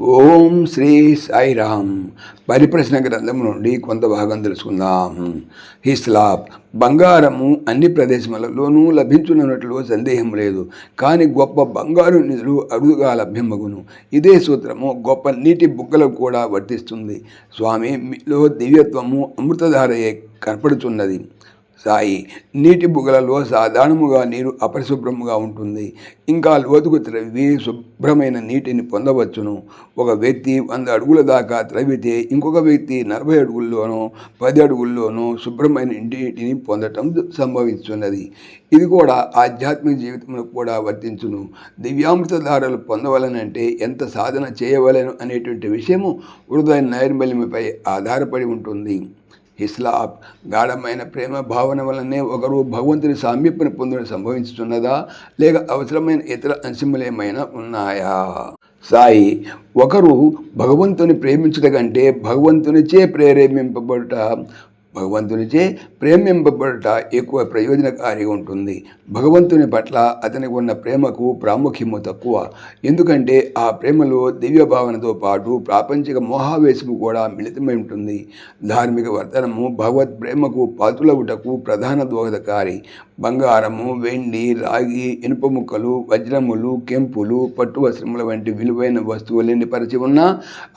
ఓం శ్రీ సాయిరామ్. పరిప్రశ్న గ్రంథం నుండి కొంత భాగం తెలుసుకుందాం. హిస్లాప్ బంగారము అన్ని ప్రదేశములలోనూ లభించున్నట్లు సందేహం లేదు. కానీ గొప్ప బంగారు నిధులు అరుదుగా లభ్యమగును. ఇదే సూత్రము గొప్ప నీటి బుగ్గలకు కూడా వర్తిస్తుంది. స్వామి మీలో దివ్యత్వము అమృతధారయే కనపడుతున్నది సాయి. నీటి బుగ్గలలో సాధారణముగా నీరు అపరిశుభ్రముగా ఉంటుంది. ఇంకా లోతుకు త్రవ్వి శుభ్రమైన నీటిని పొందవచ్చును. ఒక వ్యక్తి వంద అడుగుల దాకా త్రవ్వితే ఇంకొక వ్యక్తి నలభై అడుగుల్లోనో పది అడుగుల్లోనో శుభ్రమైన నీటిని పొందటం సంభవిస్తున్నది. ఇది కూడా ఆధ్యాత్మిక జీవితంలో కూడా వర్తించును. దివ్యామృతధారలు పొందవలనంటే ఎంత సాధన చేయవలను అనేటువంటి విషయము హృదయ నైర్మల్యంపై ఆధారపడి ఉంటుంది. హిస్లాప్ గాఢమైన ప్రేమ భావన వలనే ఒకరు భగవంతుని సామీప్యను పొందడం సంభవించుతున్నదా లేక అవసరమైన ఇతర అంశములేమైనా ఉన్నాయా? సాయి ఒకరు భగవంతుని ప్రేమించుట కంటే భగవంతునిచే ప్రేరేపింపబడుట భగవంతునిచే ప్రేమింపబడట ఎక్కువ ప్రయోజనకారిగా ఉంటుంది. భగవంతుని పట్ల అతనికి ఉన్న ప్రేమకు ప్రాముఖ్యము తక్కువ. ఎందుకంటే ఆ ప్రేమలో దివ్య భావనతో పాటు ప్రాపంచిక మోహావేశము కూడా మిళితమై ఉంటుంది. ధార్మిక వర్తనము భగవత్ ప్రేమకు పాతులవుటకు ప్రధాన దోహదకారి. బంగారము వెండి రాగి ఇనుప ముక్కలు వజ్రములు కెంపులు పట్టు వస్త్రముల వంటి విలువైన వస్తువులన్నీ పరిచి ఉన్న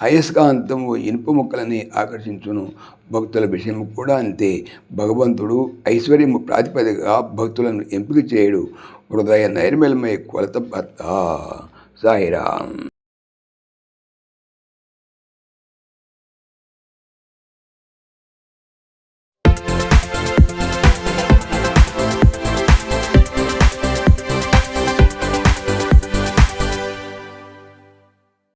అయస్కాంతము ఇనుప ముక్కలని ఆకర్షించును. భక్తుల విషయం కూడా అంతే. భగవంతుడు ఐశ్వర్యము ప్రాతిపదికగా భక్తులను ఎంపిక చేయడు. హృదయ నైర్మల్యమై కొలత భర్త సాయిరామ్.